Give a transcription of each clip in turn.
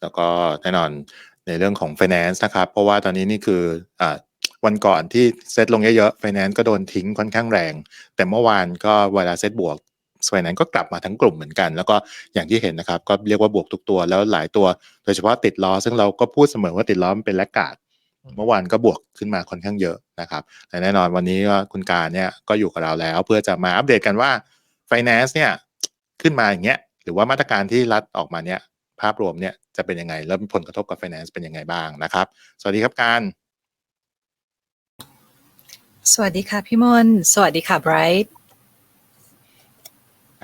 แล้วก็แน่นอนในเรื่องของ Finance นะครับ เพราะว่าตอนนี้นี่คืออ่าวันก่อนที่เซตลงเยอะๆ Finance ก็โดนทิ้งค่อนข้างแรง แต่เมื่อวานก็เวลาเซตบวก Finance ก็กลับมาทั้งกลุ่มเหมือนกัน แล้วก็อย่างที่เห็นนะครับ ก็เรียกว่าบวกทุกตัวแล้วหลายตัว โดยเฉพาะติดล้อ ซึ่งเราก็พูดเสมอว่าติดล้อมันเป็นแลกกาดเมื่อวานก็บวกขึ้นมาค่อนข้างเยอะนะครับแต่แน่นอนวันนี้ก็คุณการเนี่ยก็อยู่กับเราแล้ว เพื่อจะมาอัปเดตกันว่า Finance เนี่ยขึ้นมาอย่างเงี้ยหรือว่ามาตรการที่รัฐออกมาเนี่ย ภาพรวมเนี่ยจะเป็นยังไง แล้วผลกระทบกับ Finance เป็นยังไงบ้างนะครับ สวัสดีครับการ สวัสดีค่ะพี่มนสวัสดีค่ะไบรท์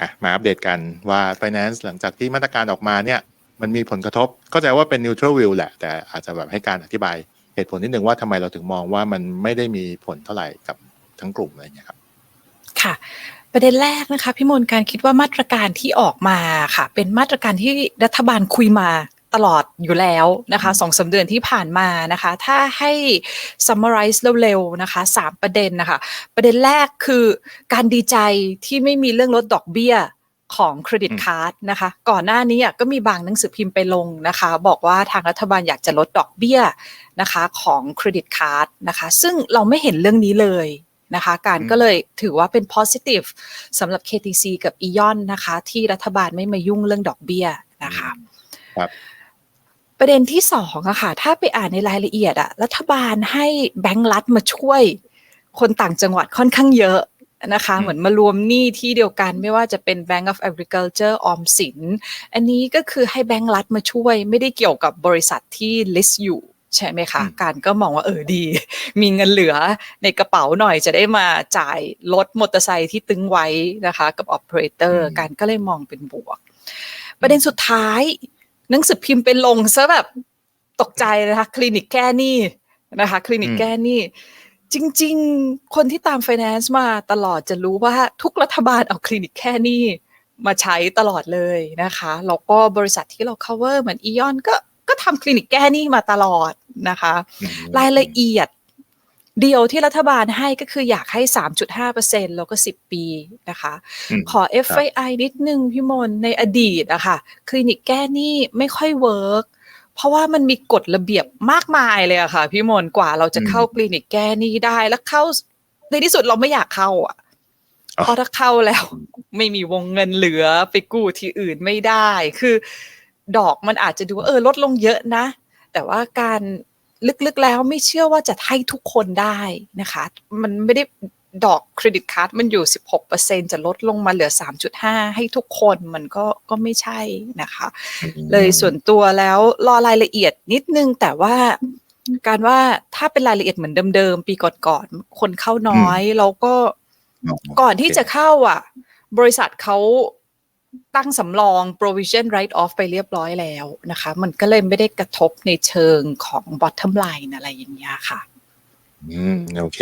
อะมาอัปเดตกันว่า Finance หลังจากที่มาตรการออกมาเนี่ยมันมีผลกระทบเข้าใจว่าเป็น neutral view แหละ แต่อาจจะแบบให้การอธิบายเหตุผลนิดนึงว่าทำไมเราถึงมองว่ามันไม่ได้มีผลเท่าไหร่กับทั้งกลุ่มอะไรอย่างเงี้ยครับค่ะ ประเด็นแรกนะคะพี่มนการคิดว่ามาตรการที่ออกมาค่ะ เป็นมาตรการที่รัฐบาลคุยมาตลอดอยู่แล้วนะคะสองสาเดือนที่ผ่านมานะคะ ถ้าให้ summarize เร็วๆนะคะสามประเด็นนะคะ ประเด็นแรกคือการดีใจที่ไม่มีเรื่องลดดอกเบี้ยของเครดิตการ์ดนะคะ ก่อนหน้านี้ก็มีบางหนังสือพิมพ์ไปลงนะคะ บอกว่าทางรัฐบาลอยากจะลดดอกเบี้ยนะคะของเครดิตการ์ดนะคะ ซึ่งเราไม่เห็นเรื่องนี้เลย นะคะ การอืมก็เลยถือว่าเป็น positive สำหรับ KTC กับ EON นะคะ ที่รัฐบาลไม่มายุ่งเรื่องดอกเบี้ยนะคะครับประเด็นที่สองอะค่ะ ถ้าไปอ่านในรายละเอียดอะรัฐบาลให้แบงก์รัฐมาช่วย คนต่างจังหวัดค่อนข้างเยอะนะคะอืมเหมือนมารวมหนี้ที่เดียวกันไม่ว่าจะเป็น Bank of Agriculture ออมสิน อันนี้ก็คือให้แบงก์รัฐมาช่วย ไม่ได้เกี่ยวกับบริษัทที่ list อยู่ ใช่ไหมคะอืมการก็มองว่าเออดี มีเงินเหลือในกระเป๋าหน่อยจะได้มาจ่ายรถมอเตอร์ไซค์ที่ตึงไว้นะคะกับ operator การก็เลยมองเป็นบวก ประเด็นสุดท้ายหนังสือพิมพ์ไปลงซะแบบตกใจนะคะคลินิกแก้หนี้นะคะคลินิกอืมแก้หนี้จริง ๆ คนที่ตาม finance มาตลอดจะรู้ว่าทุกรัฐบาลเอาคลินิกแก้หนี้มาใช้ตลอดเลยนะคะแล้วก็บริษัทที่เรา cover เหมือนอียอนก็ก็ ทำคลินิกแก้หนี้มาตลอดนะคะอืมรายละเอียดเดียวที่รัฐบาลให้ก็คืออยากให้ 3.5%แล้วก็ 10 ปีนะคะอืมขอ FYI นิดนึงพี่มนในอดีตอะค่ะคลินิกแก้หนี้ไม่ค่อยเวิร์กเพราะว่ามันมีกฎระเบียบมากมายเลยอะค่ะ พี่มนกว่าเราจะเข้าอืมคลินิกแก้หนี้ได้แล้วเข้าในที่สุดเราไม่อยากเข้าอะอ๋อเพราะถ้าเข้าแล้ว ไม่มีวงเงินเหลือไปกู้ที่อื่นไม่ได้ คือ ดอกมันอาจจะดูว่าเออลดลงเยอะนะ แต่ว่าการลึกๆแล้วไม่เชื่อว่าจะให้ทุกคนได้นะคะ มันไม่ได้ดอกเครดิตการ์ดมันอยู่ 16%จะลดลงมาเหลือ 3.5 ให้ทุกคนมันก็ก็ไม่ใช่นะคะ เลยส่วนตัวแล้วรอรายละเอียดนิดนึง แต่ว่าการว่าถ้าเป็นรายละเอียดเหมือนเดิมๆ ปีก่อนๆ คนเข้าน้อย แล้วก็อ๋อก่อนที่จะเข้าอะ บริษัทเขา ตั้งสำรอง provision write off ไปเรียบร้อยแล้วนะคะ มันก็เลยไม่ได้กระทบในเชิงของ bottom line อะไรอย่างเงี้ยค่ะ อืม โอเค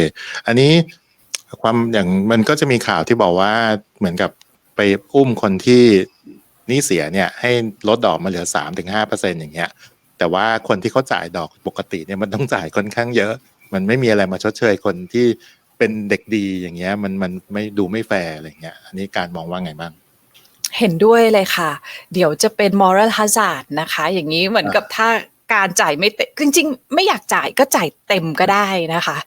อันนี้ความอย่างมันก็จะมีข่าวที่บอกว่าเหมือนกับไปอุ้มคนที่นี่เสียเนี่ย ให้ลดดอกมาเหลือสามถึงห้าเปอร์เซ็นอย่างเงี้ย แต่ว่าคนที่เขาจ่ายดอกปกติเนี่ยมันต้องจ่ายค่อนข้างเยอะ มันไม่มีอะไรมาชดเชยคนที่เป็นเด็กดีอย่างเงี้ย มันมันไม่ดูไม่แฟร์อะไรเงี้ย อันนี้การมองว่าไงบ้าง เห็นด้วยเลยค่ะ เดี๋ยวจะเป็น moral hazard นะคะ อย่างนี้เหมือนกับถ้าการจ่ายไม่เต็มจริง ๆ ไม่อยากจ่ายก็จ่ายเต็มก็ได้นะคะ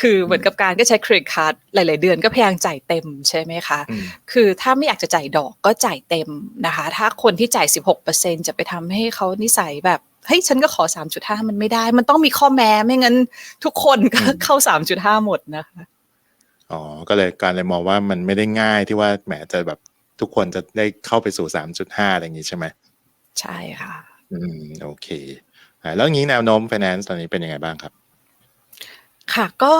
คือเหมือนกับการก็ใช้เครดิตการ์ดหลาย ๆ เดือนก็พยายามจ่ายเต็มใช่ไหมคะอืมคือถ้าไม่อยากจะจ่ายดอกก็จ่ายเต็มนะคะ ถ้าคนที่จ่าย 16%จะไปทำให้เขานิสัยแบบเฮ้ยฉันก็ขอ 3.5 มันไม่ได้ มันต้องมีข้อแม้ไม่งั้นทุกคนก็อืมเข้า 3.5 หมดนะคะอ๋อก็เลยการเลยมองว่ามันไม่ได้ง่ายที่ว่าแหมจะแบบ ทุกคนจะได้เข้าไปสู่สามจุดห้าอะไรอย่างงี้ใช่ไหมใช่ค่ะ อืม โอเคอ่าแล้วอย่างนี้แนวโน้ม finance ตอนนี้เป็นยังไงบ้างครับ ค่ะก็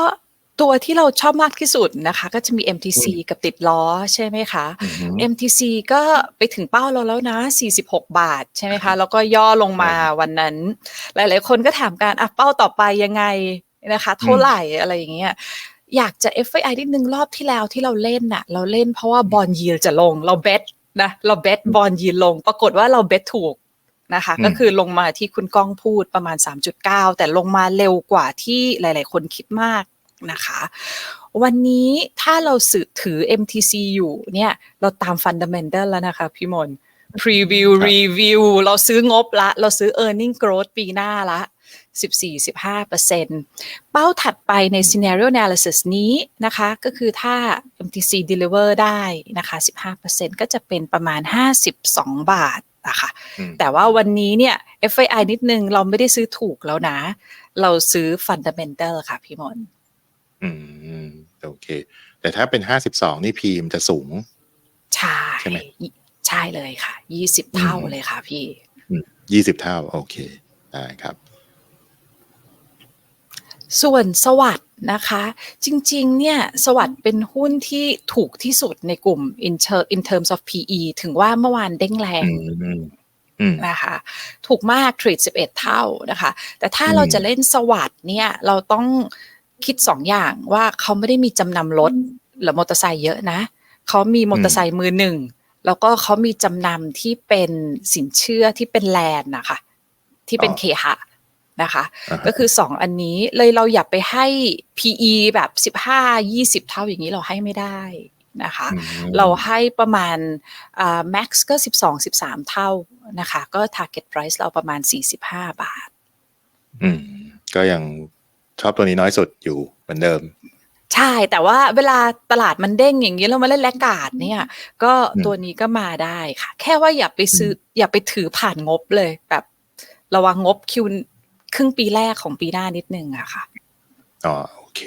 ตัวที่เราชอบมากที่สุดนะคะ ก็จะมี MTC กับติดล้อใช่ไหมคะอือฮึ MTC ก็ไปถึงเป้าเราแล้วนะ 46 บาทใช่ไหมคะ แล้วก็ย่อลงมาวันนั้น หลาย ๆ คนก็ถามการอะเป้าต่อไปยังไงนะคะ เท่าไหร่อะไรอย่างเงี้ย อยากจะ FYI นิดนึงรอบที่แล้วที่เราเล่นน่ะ เราเล่นเพราะว่าบอลยีจะลง เราเบ t นะ เราเบ t บอลยีลง ปรากฏว่าเราเบ t ถูกนะคะอืมก็คือลงมาที่คุณก้องพูดประมาณ 3.9 แต่ลงมาเร็วกว่าที่หลาย ๆ คนคิดมากนะคะวันนี้ถ้าเราสืบถือ MTC อยู่เนี่ย เราตามฟันดัมเ n น a l แล้วนะคะพี่มน preview ครับ review เราซื้องบละ เราซื้อ earning growth ปีหน้าละ 14-15%เป้าถัดไปใน scenario analysis นี้นะคะ ก็คือถ้า MTC deliver ได้นะคะ 15%ก็จะเป็นประมาณ 52 บาทนะคะอืมแต่ว่าวันนี้เนี่ย FII นิดนึงเราไม่ได้ซื้อถูกแล้วนะ เราซื้อ fundamental ค่ะพี่มนอืม โอเค แต่ถ้าเป็นห้าสิบสองนี่พีมจะสูง ใช่ใช่ไหมใช่เลยค่ะ 20 เท่าอืมเลยค่ะพี่ยี่สิบเท่า โอเคได้ครับ ส่วนสวัสด์นะคะ จริงๆ เนี่ยสวัสด์เป็นหุ้นที่ถูกที่สุดในกลุ่ม in, ter- in terms of PE ถึงว่าเมื่อวานเด้งแรงอืมอืมอืมนะคะถูกมาก trade 11 เท่านะคะ แต่ถ้าอืมเราจะเล่นสวัสด์เนี่ยเราต้องคิดสองอย่างว่าเขาไม่ได้มีจำนำรถหรือมอเตอร์ไซค์เยอะนะ เขามีมอเตอร์ไซค์มือหนึ่ง แล้วก็เขามีจำนำที่เป็นสินเชื่อที่เป็นแลนด์นะคะ ที่เป็นอ๋อเคหะ นะคะอ่าฮะก็คือสองอันนี้เลยเราอย่าไปให้ PE แบบ 15 20 เท่าอย่างนี้เราให้ไม่ได้นะคะอืมเราให้ประมาณอ่า max ก็ 12 13 เท่านะคะ ก็ target price เราประมาณ 45 บาท อืม ก็ยังชอบตัวนี้น้อยสุดอยู่เหมือนเดิมใช่ แต่ว่าเวลาตลาดมันเด้งอย่างนี้เรามาเล่นแลกกาดเนี่ย ก็อืมตัวนี้ก็มาได้ค่ะ แค่ว่าอย่าไปซื้อออย่าไปถือผ่านงบเลยแบบ ระวังงบคิว ครึ่งปีแรกของปีหน้านิดนึงอะค่ะอ๋อโอเค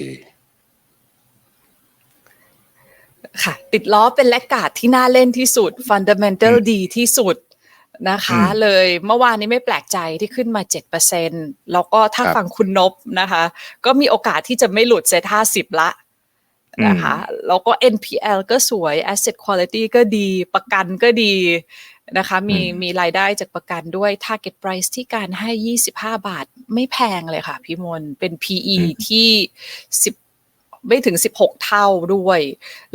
ค่ะ ติดล้อเป็นแลกกาดที่น่าเล่นที่สุดฟันเดเมนทัลอืมดีที่สุดนะคะอืมเลยเมื่อวานนี้ไม่แปลกใจที่ขึ้นมา 7%แล้วก็ถ้าครับฟังคุณนบนะคะ ก็มีโอกาสที่จะไม่หลุดเซต50ละ นะคะแล้วก็ NPL ก็สวย Asset Quality ก็ดีประกันก็ดีนะคะมีอืมมีรายได้จากประกันด้วย Target Price ที่การให้ 25 บาทไม่แพงเลยค่ะพี่มนเป็น PE ที่ 10ไม่ถึง 16 เท่าด้วย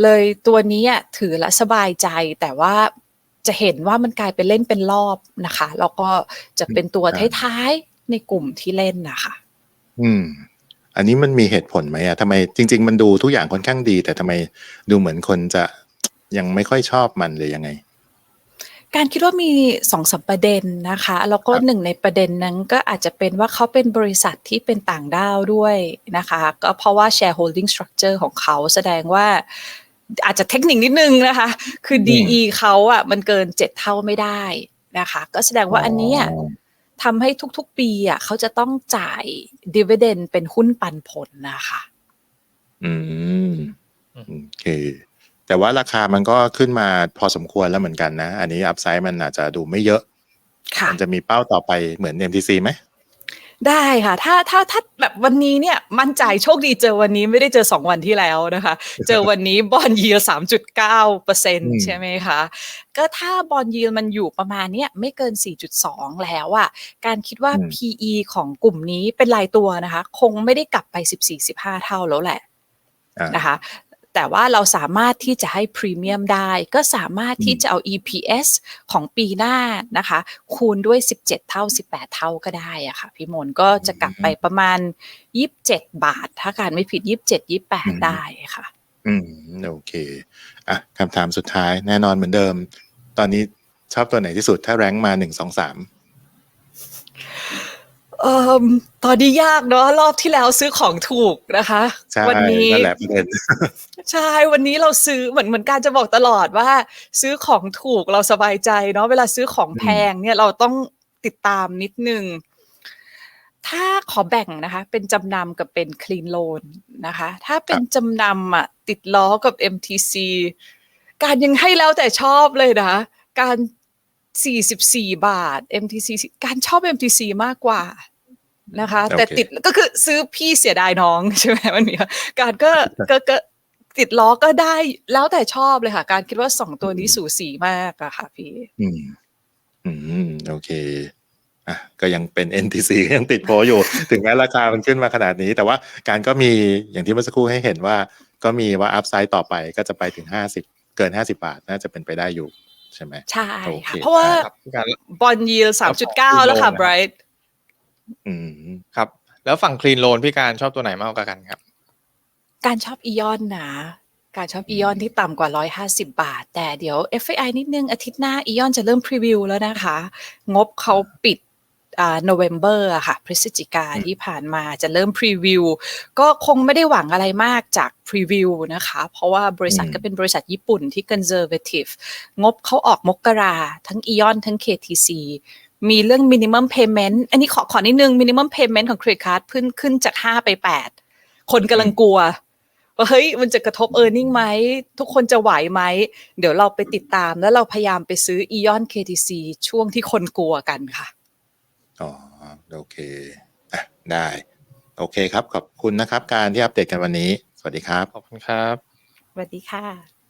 เลยตัวนี้อะถือและสบายใจแต่ว่าจะเห็นว่ามันกลายเป็นเล่นเป็นรอบนะคะ แล้วก็จะเป็นตัวครับท้ายๆในกลุ่มที่เล่นนะคะ อืม อันนี้มันมีเหตุผลไหมอะทำไมจริง ๆ มันดูทุกอย่างค่อนข้างดี แต่ทำไมดูเหมือนคนจะยังไม่ค่อยชอบมันหรือยังไง การคิดว่ามีสองสามประเด็นนะคะ แล้วก็ครับหนึ่งในประเด็นนั้นก็อาจจะเป็นว่าเขาเป็นบริษัทที่เป็นต่างด้าวด้วยนะคะ ก็เพราะว่า shareholding structure ของเขาแสดงว่าอาจจะเทคนิคนิดนึงนะคะ คือ DE เขาอะมันเกินเจ็ดเท่าไม่ได้นะคะ ก็แสดงว่าอันเนี้ย ทำให้ทุกๆ ปีอะเขาจะต้องจ่ายดีเวเดนเป็นหุ้นปันผลนะคะ อืมโอเค แต่ว่าราคามันก็ขึ้นมาพอสมควรแล้วเหมือนกันนะ อันนี้อัพไซด์มันอาจจะดูไม่เยอะค่ะมันจะมีเป้าต่อไปเหมือน MTC ไหม ได้ค่ะ ถ้าถ้าถ้าแบบวันนี้เนี่ยมั่นใจโชคดีเจอวันนี้ไม่ได้เจอสองวันที่แล้วนะคะ เจอวันนี้บอลยีสามจุดเก้าเปอร์เซ็นอืมใช่ไหมคะก็ถ้าบอลยีมันอยู่ประมาณเนี้ยไม่เกิน 4.2 แล้วอะการคิดว่า PE ของกลุ่มนี้เป็นรายตัวนะคะ คงไม่ได้กลับไป 14-15 เท่าแล้วแหละอ่านะคะ แต่ว่าเราสามารถที่จะให้พรีเมียมได้ ก็สามารถที่จะเอา EPS ของปีหน้านะคะ คูณด้วย 17 เท่า 18 เท่าก็ได้อะค่ะพี่มนก็จะกลับไปประมาณ 27 บาท ถ้าการไม่ผิด 27 28 ได้ค่ะ อืม โอเค อะคำถามสุดท้ายแน่นอนเหมือนเดิม ตอนนี้ชอบตัวไหนที่สุดถ้าแรงค์มาหนึ่งสองสาม เอ่อตอนนี้ยากเนาะรอบที่แล้วซื้อของถูกนะคะใช่วันี้นั่นแหละประเด็นใช่วันนี้เราซื้อเหมือนเหมือนการจะบอกตลอดว่า ซื้อของถูกเราสบายใจเนาะเวลาซื้อของแพงเนี่ยเราต้องติดตามนิดนึง ถ้าขอแบ่งนะคะ เป็นจำนำกับเป็น clean loan นะคะ ถ้าเป็นจำนำอะติดล้อกับ MTC การยังให้แล้วแต่ชอบเลยนะการ 44 บาท MTC การชอบ MTC มากกว่า นะคะโอเคแต่ติดก็คือซื้อพี่เสียดายน้องใช่ไหมมันมีการก็ก็ก็ติดล้อก็ได้แล้วแต่ชอบเลยค่ะ การคิดว่าสองตัวนี้สูสีมากอะค่ะพี่ อืม อืม โอเคอะก็ยังเป็น NTC ก็ยังติดโพอยู่ ถึงแม้ราคามันขึ้นมาขนาดนี้ แต่ว่าการก็มีอย่างที่เมื่อสักครู่ให้เห็นว่า ก็มีว่าอัพไซด์ต่อไปก็จะไปถึงห้าสิบเกินห้าสิบาท น่าจะเป็นไปได้อยู่ใช่ไหมใช่โอเคค่ะเพราะว่าครับพี่การบอลยีสามจุดเก้าแล้วค่ะแล้วของไบรท์ อืมครับ แล้วฝั่งคลีนโลนพี่การชอบตัวไหนมากกว่ากันครับ การชอบอียอนนะการชอบอีออนที่ต่ำกว่า 150 บาท แต่เดี๋ยว FAI นิดนึง อาทิตย์หน้าอีออนจะเริ่มพรีวิวแล้วนะคะ งบเขาปิดอ่าโนเวม ber อะค่ะ พฤศจิกาอืมที่ผ่านมาจะเริ่มพรีวิวก็คงไม่ได้หวังอะไรมากจากพรีวิวนะคะ เพราะว่าบริษัทก็เป็นบริษัทญี่ปุ่นที่ conservative งบเขาออกมกราทั้งอีออนทั้ง KTC มีเรื่อง minimum payment อันนี้ขอขอนิดนึง minimum payment ของ credit card ขึ้นขึ้นจาก5ไป8คนกำลังกลัวว่าเฮ้ยมันจะกระทบ e a r n i n g ไหม ทุกคนจะไหวไหม เดี๋ยวเราไปติดตามแล้วเราพยายามไปซื้อ Eon KTC ช่วงที่คนกลัวกันค่ะ อ๋อ โอเคอะได้ โอเคครับ ขอบคุณนะครับ การที่อัปเดตกันวันนี้ สวัสดีครับ ขอบคุณครับ สวัสดีค่ะ